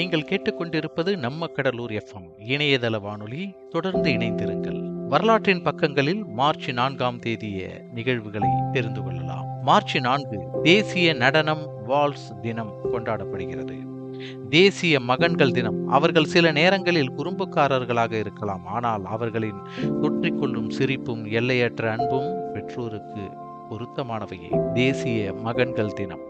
நீங்கள் கேட்டுக்கொண்டிருப்பது நம்ம கடலூர் எஃப்எம் இணையதள வானொலி தொடர்ந்து இணைந்திருங்கள். வரலாற்றின் பக்கங்களில் மார்ச் நான்காம் தேதிய நிகழ்வுகளை தெரிந்து கொள்ளலாம். மார்ச் நான்கு தேசிய நடனம் வால்ஸ் தினம் கொண்டாடப்படுகிறது. தேசிய மகன்கள் தினம். அவர்கள் சில நேரங்களில் குறும்புக்காரர்களாக இருக்கலாம். ஆனால் அவர்களின் தொற்றிக்கொள்ளும் சிரிப்பும் எல்லையற்ற அன்பும் பெற்றோருக்கு பொருத்தமானவையே. தேசிய மகன்கள் தினம்.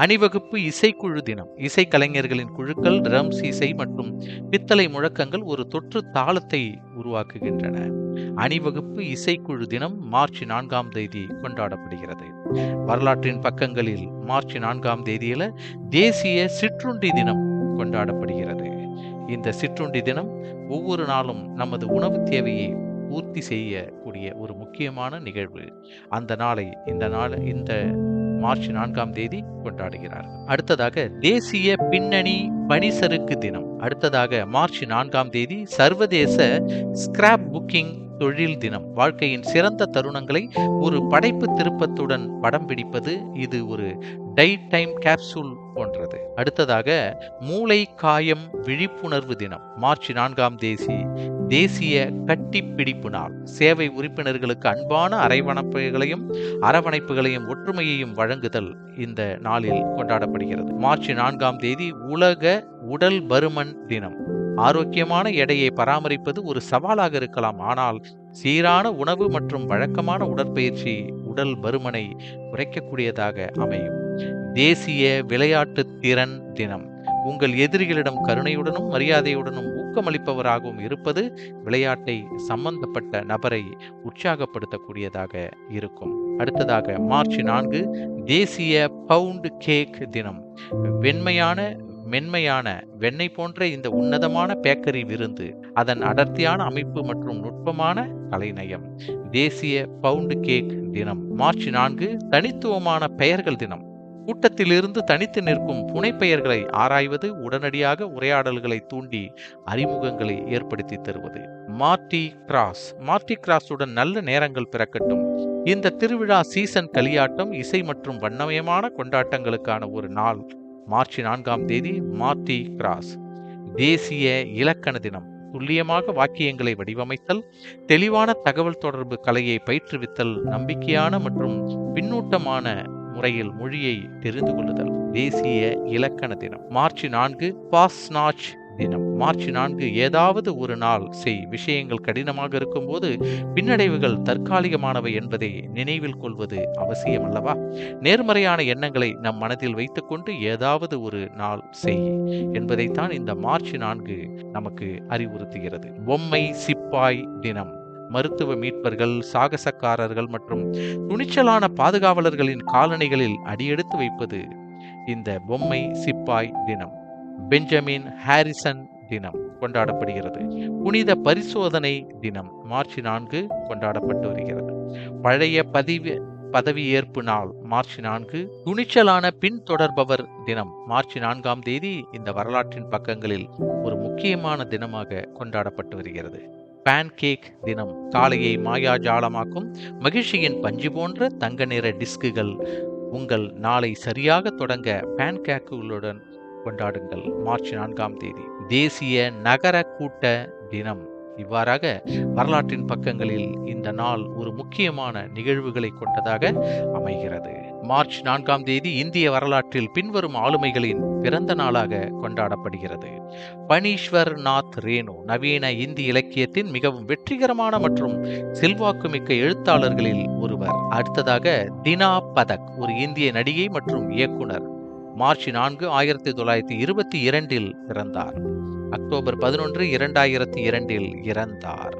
அணிவகுப்பு இசைக்குழு தினம். இசைக்கலைஞர்களின் குழுக்கள் ட்ரம்ஸ் இசை மற்றும் பித்தளை முழக்கங்கள் ஒரு தொற்று தாளத்தை உருவாக்குகின்றன. அணிவகுப்பு இசைக்குழு தினம் மார்ச் நான்காம் தேதி கொண்டாடப்படுகிறது. வரலாற்றின் பக்கங்களில் மார்ச் நான்காம் தேதியில தேசிய சிற்றுண்டி தினம் கொண்டாடப்படுகிறது. இந்த சிற்றுண்டி தினம் ஒவ்வொரு நாளும் நமது உணவு தேவையை பூர்த்தி செய்யக்கூடிய ஒரு முக்கியமான நிகழ்வு. அந்த நாளை இந்த நாள் இந்த மார்ச் நான்காம் தேதி கொண்டாடுகிறார் அடுத்ததாக தேசிய பின்னணி பனிசறுக்கு தினம். அடுத்ததாக மார்ச் நான்காம் தேதி சர்வதேச ஸ்கிராப் புக்கிங் தொழில் தினம். வாழ்க்கையின் சிறந்த தருணங்களை ஒரு படைப்பு திருப்பத்துடன் படம் பிடிப்பது இது ஒரு டை டைம் கேப்சூல் போன்றது. அடுத்ததாக மூளை காயம் விழிப்புணர்வு தினம். மார்ச் நான்காம் தேதி தேசிய கட்டிப்பிடிப்பு நாள். சேவை உறுப்பினர்களுக்கு அன்பான அரைவணப்புகளையும் அரவணைப்புகளையும் ஒற்றுமையையும் வழங்குதல் இந்த நாளில் கொண்டாடப்படுகிறது. மார்ச் நான்காம் தேதி உலக உடல் பருமன் தினம். ஆரோக்கியமான எடையை பராமரிப்பது ஒரு சவாலாக இருக்கலாம். ஆனால் சீரான உணவு மற்றும் வழக்கமான உடற்பயிற்சி உடல் பருமனை குறைக்கக்கூடியதாக அமையும். தேசிய விளையாட்டு திறன் தினம். உங்கள் எதிரிகளிடம் கருணையுடனும் மரியாதையுடனும் ஊக்கமளிப்பவராகவும் இருப்பது விளையாட்டை சம்பந்தப்பட்ட நபரை உற்சாகப்படுத்தக்கூடியதாக இருக்கும். அடுத்ததாக மார்ச் நான்கு தேசிய பவுண்ட் கேக் தினம். வெண்மையான மென்மையான வெண்ணெய் போன்ற இந்த உன்னதமான பேக்கரி விருந்து அதன் அடர்த்தியான அமைப்பு மற்றும் நுட்பமான கலைநயம் தேசிய பவுண்ட் கேக் தினம். மார்ச் நான்கு தனித்துவமான பெயர்கள் தினம். கூட்டத்திலிருந்து தனித்து நிற்கும் புனைப்பெயர்களை ஆராய்வது உடனடியாக உரையாடல்களை தூண்டி அறிமுகங்களை ஏற்படுத்தி தருவது. மார்டி கிராஸ். மார்டி கிராஸுடன் நல்ல நேரங்கள் பிறக்கட்டும். இந்த திருவிழா சீசன் களியாட்டம் இசை மற்றும் வண்ணமயமான கொண்டாட்டங்களுக்கான ஒரு நாள். மார்ச் நான்காம் தேதி மார்டி கிராஸ். தேசிய இலக்கண தினம். துல்லியமாக வாக்கியங்களை வடிவமைத்தல் தெளிவான தகவல் தொடர்பு கலையை பயிற்றுவித்தல் நம்பிக்கையான மற்றும் பின்னூட்டமான முறையில் மொழியை தெரிந்து கொள்ளுதல். தேசிய இலக்கண தினம். மார்ச் நான்கு பாஸ்நாச் தினம். மார்ச் நான்கு ஏதாவது ஒரு நாள் செய். விஷயங்கள் கடினமாக இருக்கும்போது பின்னடைவுகள் தற்காலிகமானவை என்பதை நினைவில் கொள்வது அவசியம் அல்லவா? நேர்மறையான எண்ணங்களை நம் மனதில் வைத்துக்கொண்டு ஏதாவது ஒரு நாள் செய் என்பதைத்தான் இந்த மார்ச் நான்கு நமக்கு அறிவுறுத்துகிறது. பொம்மை சிப்பாய் தினம். மருத்துவ மீட்பர்கள் சாகசக்காரர்கள் மற்றும் துணிச்சலான பாதுகாவலர்களின் காலணிகளில் அடியெடுத்து வைப்பது இந்த பொம்மை சிப்பாய் தினம் பெஞ்சமின் ஹாரிசன் தினம் கொண்டாடப்படுகிறது. புனித பரிசோதனை தினம் மார்ச் நான்கு கொண்டாடப்பட்டு வருகிறது. பழைய பதிவு பதவியேற்பு நாள் மார்ச் நான்கு துணிச்சலான பின்தொடர்பவர் தினம் மார்ச் நான்காம் தேதி இந்த வரலாற்றின் பக்கங்களில் ஒரு முக்கியமான தினமாக கொண்டாடப்பட்டு வருகிறது. பேன்கேக் தினம் காலையை மாயாஜாலமாக்கும் மகிழ்ச்சியின் பஞ்சு போன்ற தங்க நிற டிஸ்குகள் உங்கள் நாளை சரியாக தொடங்க பேன்கேக்குகளுடன் கொண்டாடுங்கள். மார்ச் நான்காம் தேதி. தேசிய நகர கூட்ட தினம். இவ்வாறாக வரலாற்றின் பக்கங்களில் இந்த நாள் ஒரு முக்கியமான நிகழ்வுகளை கொண்டதாக அமைகிறது. மார்ச் நான்காம் தேதி இந்திய வரலாற்றில் பின்வரும் ஆளுமைகளின் பிறந்த நாளாக கொண்டாடப்படுகிறது. பனீஸ்வர் நாத் ரேணு நவீன இந்தி இலக்கியத்தின் மிகவும் வெற்றிகரமான மற்றும் செல்வாக்குமிக்க எழுத்தாளர்களில் ஒருவர். அடுத்ததாக தினா பதக் ஒரு இந்திய நடிகை மற்றும் இயக்குனர். மார்ச் நான்கு ஆயிரத்தி தொள்ளாயிரத்தி இருபத்தி இரண்டில் பிறந்தார் அக்டோபர் பதினொன்று இரண்டாயிரத்தி இரண்டில் இறந்தார்.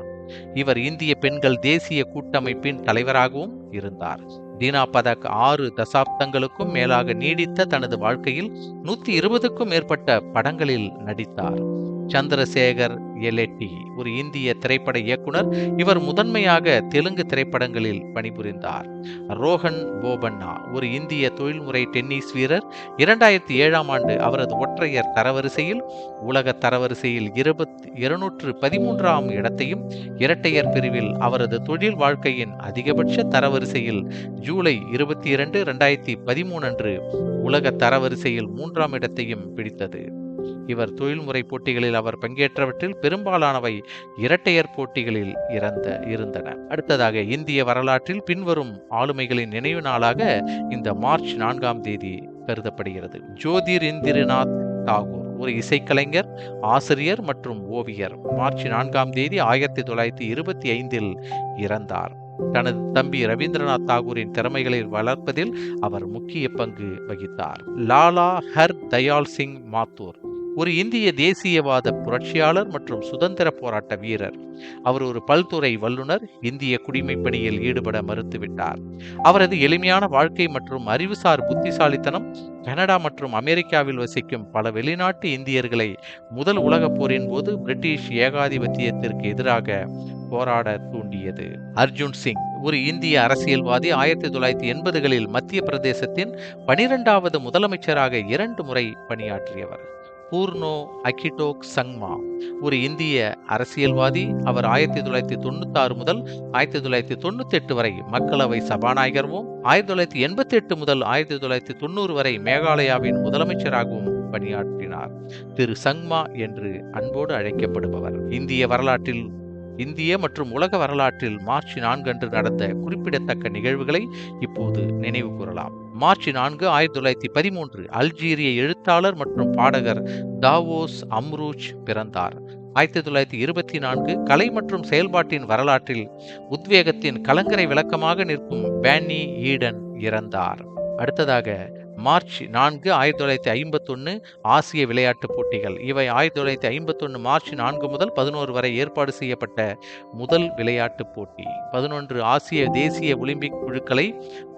இவர் இந்திய பெண்கள் தேசிய கூட்டமைப்பின் தலைவராகவும் இருந்தார். தீனா பதக் ஆறு தசாப்தங்களுக்கும் மேலாக நீடித்த தனது வாழ்க்கையில் நூத்தி இருபதுக்கும் மேற்பட்ட படங்களில் நடித்தார். சந்திரசேகர் எலெட்டி ஒரு இந்திய திரைப்பட இயக்குனர். இவர் முதன்மையாக தெலுங்கு திரைப்படங்களில் பணிபுரிந்தார். ரோஹன் போபண்ணா ஒரு இந்திய தொழில்முறை டென்னிஸ் வீரர். இரண்டாயிரத்தி ஏழாம் ஆண்டு அவரது ஒற்றையர் தரவரிசையில் உலக தரவரிசையில் இருபத்தி இருநூற்று பதிமூன்றாம் இடத்தையும் இரட்டையர் பிரிவில் அவரது தொழில் வாழ்க்கையின் அதிகபட்ச தரவரிசையில் ஜூலை இருபத்தி இரண்டு ரெண்டாயிரத்தி பதிமூணு அன்று உலக தரவரிசையில் மூன்றாம் இடத்தையும் பிடித்தது. இவர் தொழில்முறை போட்டிகளில் அவர் பங்கேற்றவற்றில் பெரும்பாலானவை இரட்டையர் போட்டிகளில் இறந்த இருந்தன. அடுத்ததாக இந்திய வரலாற்றில் பின்வரும் ஆளுமைகளின் நினைவு நாளாக இந்த மார்ச் நான்காம் தேதி கருதப்படுகிறது. ஜோதிர் இந்திரநாத் தாகூர் ஒரு இசைக்கலைஞர் ஆசிரியர் மற்றும் ஓவியர். மார்ச் நான்காம் தேதி ஆயிரத்தி தொள்ளாயிரத்தி இருபத்தி ஐந்தில் இறந்தார். தனது தம்பி ரவீந்திரநாத் தாகூரின் திறமைகளை வளர்ப்பதில் அவர் முக்கிய பங்கு வகித்தார். லாலா ஹர் தயால் சிங் மாத்தூர் ஒரு இந்திய தேசியவாத புரட்சியாளர் மற்றும் சுதந்திர போராட்ட வீரர். அவர் ஒரு பல்துறை வல்லுநர் இந்திய குடிமைப் பணியில் ஈடுபட மறுத்துவிட்டார். அவரது எளிமையான வாழ்க்கை மற்றும் அறிவுசார் புத்திசாலித்தனம் கனடா மற்றும் அமெரிக்காவில் வசிக்கும் பல வெளிநாட்டு இந்தியர்களை முதல் உலகப் போரின் போது பிரிட்டிஷ் ஏகாதிபத்தியத்திற்கு எதிராக போராட தூண்டியது. அர்ஜுன் சிங் ஒரு இந்திய அரசியல்வாதி ஆயிரத்தி தொள்ளாயிரத்தி எண்பதுகளில் மத்திய பிரதேசத்தின் பனிரெண்டாவது முதலமைச்சராக இரண்டு முறை பணியாற்றியவர். பூர்ணோ அகிடோக் சங்மா. ஒரு இந்திய அரசியல்வாதி அவர் ஆயிரத்தி தொள்ளாயிரத்தி தொண்ணூத்தி ஆறு முதல் ஆயிரத்தி தொள்ளாயிரத்தி தொண்ணூத்தி எட்டு வரை மக்களவை சபாநாயகரும் ஆயிரத்தி தொள்ளாயிரத்தி எண்பத்தி எட்டு முதல் ஆயிரத்தி தொள்ளாயிரத்தி தொண்ணூறு வரை மேகாலயாவின் முதலமைச்சராகவும் பணியாற்றினார். திரு சங்மா என்று அன்போடு அழைக்கப்படுபவர். இந்திய வரலாற்றில் இந்திய மற்றும் உலக வரலாற்றில் மார்ச் நான்கு அன்று நடந்த குறிப்பிடத்தக்க நிகழ்வுகளை இப்போது நினைவு கூறலாம். மார்ச் நான்கு ஆயிரத்தி தொள்ளாயிரத்தி பதிமூன்று அல்ஜீரிய எழுத்தாளர் மற்றும் பாடகர் தாவோஸ் அம்ரூஜ் பிறந்தார். ஆயிரத்தி தொள்ளாயிரத்தி இருபத்தி நான்கு கலை மற்றும் செயல்பாட்டின் வரலாற்றில் உத்வேகத்தின் கலங்கரை விளக்கமாக நிற்கும் பேன்னி ஈடன் இறந்தார். அடுத்ததாக மார்ச் நான்கு ஆயிரத்தி தொள்ளாயிரத்தி ஐம்பத்தொன்று ஆசிய விளையாட்டுப் போட்டிகள். இவை ஆயிரத்தி தொள்ளாயிரத்தி ஐம்பத்தொன்று மார்ச் நான்கு முதல் பதினோரு வரை ஏற்பாடு செய்யப்பட்ட முதல் விளையாட்டுப் போட்டி. பதினொன்று ஆசிய தேசிய ஒலிம்பிக் குழுக்களை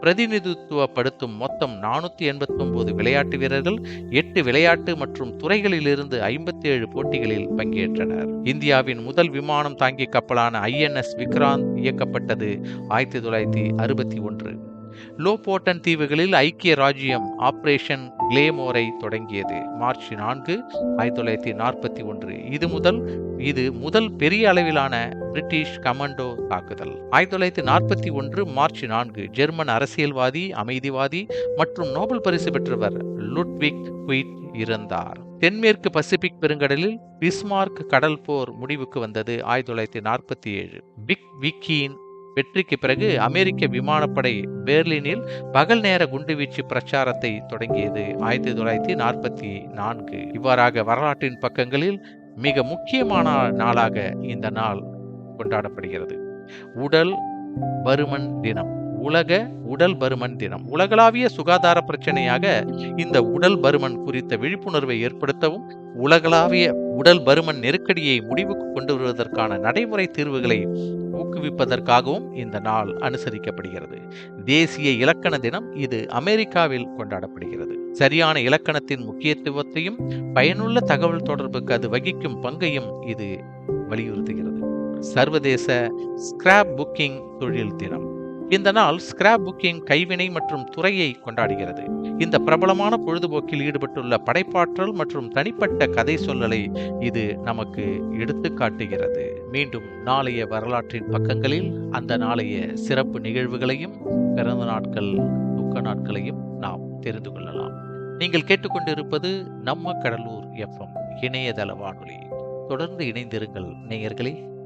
பிரதிநிதித்துவப்படுத்தும் மொத்தம் நானூற்றி எண்பத்தொம்போது விளையாட்டு வீரர்கள் எட்டு விளையாட்டு மற்றும் துறைகளிலிருந்து ஐம்பத்தி ஏழு போட்டிகளில் பங்கேற்றனர். இந்தியாவின் முதல் விமானம் தாங்கி கப்பலான ஐஎன்எஸ் விக்ராந்த் இயக்கப்பட்டது ஆயிரத்தி தொள்ளாயிரத்தி அறுபத்தி ஒன்று. லோபோட்டன் தீவுகளில் ஐக்கிய ராஜ்யம் ஆபரேஷன் கிளேமோரை தொடங்கியது. மார்ச் நான்கு ஆயிரத்தி தொள்ளாயிரத்தி நாற்பத்தி ஒன்று. இது முதல் இது முதல் பெரிய அளவிலான பிரிட்டிஷ் கமாண்டோ தாக்குதல். ஆயிரத்தி தொள்ளாயிரத்தி நாற்பத்தி ஒன்று மார்ச் நான்கு ஜெர்மன் அரசியல்வாதி அமைதிவாதி மற்றும் நோபல் பரிசு பெற்றவர் லுட்விக் குயிட் இறந்தார் தென்மேற்கு பசிபிக் பெருங்கடலில் பிஸ்மார்க் கடல் போர் முடிவுக்கு வந்தது ஆயிரத்தி தொள்ளாயிரத்தி நாற்பத்தி ஏழு. பிக் விக்கியின் வெற்றிக்கு பிறகு அமெரிக்க விமானப்படை பெர்லினில் பகல் நேர குண்டுவீச்சு பிரச்சாரத்தை தொடங்கியது. ஆயிரத்தி தொள்ளாயிரத்தி நாற்பத்தி நான்கு. இவ்வாறாக வரலாற்றின் பக்கங்களில் மிக முக்கியமான நாளாக இந்த நாள் கொண்டாடப்படுகிறது. உடல் பருமன் தினம். உலக உடல் பருமன் தினம். உலகளாவிய சுகாதார பிரச்சனையாக இந்த உடல் பருமன் குறித்த விழிப்புணர்வை ஏற்படுத்தவும் உலகளாவிய உடல் பருமன் நெருக்கடியை முடிவுக்கு கொண்டு வருவதற்கான நடைமுறை தீர்வுகளை ஊக்குவிப்பதற்காகவும் இந்த நாள் அனுசரிக்கப்படுகிறது. தேசிய இலக்கண தினம் இது அமெரிக்காவில் கொண்டாடப்படுகிறது. சரியான இலக்கணத்தின் முக்கியத்துவத்தையும் பயனுள்ள தகவல் தொடர்புக்கு அது வகிக்கும் பங்கையும் இது வலியுறுத்துகிறது. சர்வதேச ஸ்கிராப் புக்கிங் தொழில் தினம். இந்த நாள் ஸ்கிராப் புக்கிங் கைவினை மற்றும் துறையை கொண்டாடுகிறது. இந்த பிரபலமான பொழுதுபோக்கில் ஈடுபட்டுள்ள படைப்பாற்றல் மற்றும் தனிப்பட்ட கதை சொல்லலை இது நமக்கு எடுத்து காட்டுகிறது. மீண்டும் நாளைய வரலாற்றின் பக்கங்களில் அந்த நாளைய சிறப்பு நிகழ்வுகளையும் பிறந்த நாட்கள் துக்க நாட்களையும் நாம் தெரிந்து கொள்ளலாம். நீங்கள் கேட்டுக்கொண்டிருப்பது நம்ம கடலூர் எஃப்எம் இணையதள வானொலி. தொடர்ந்து இணைந்திருங்கள் நேயர்களே.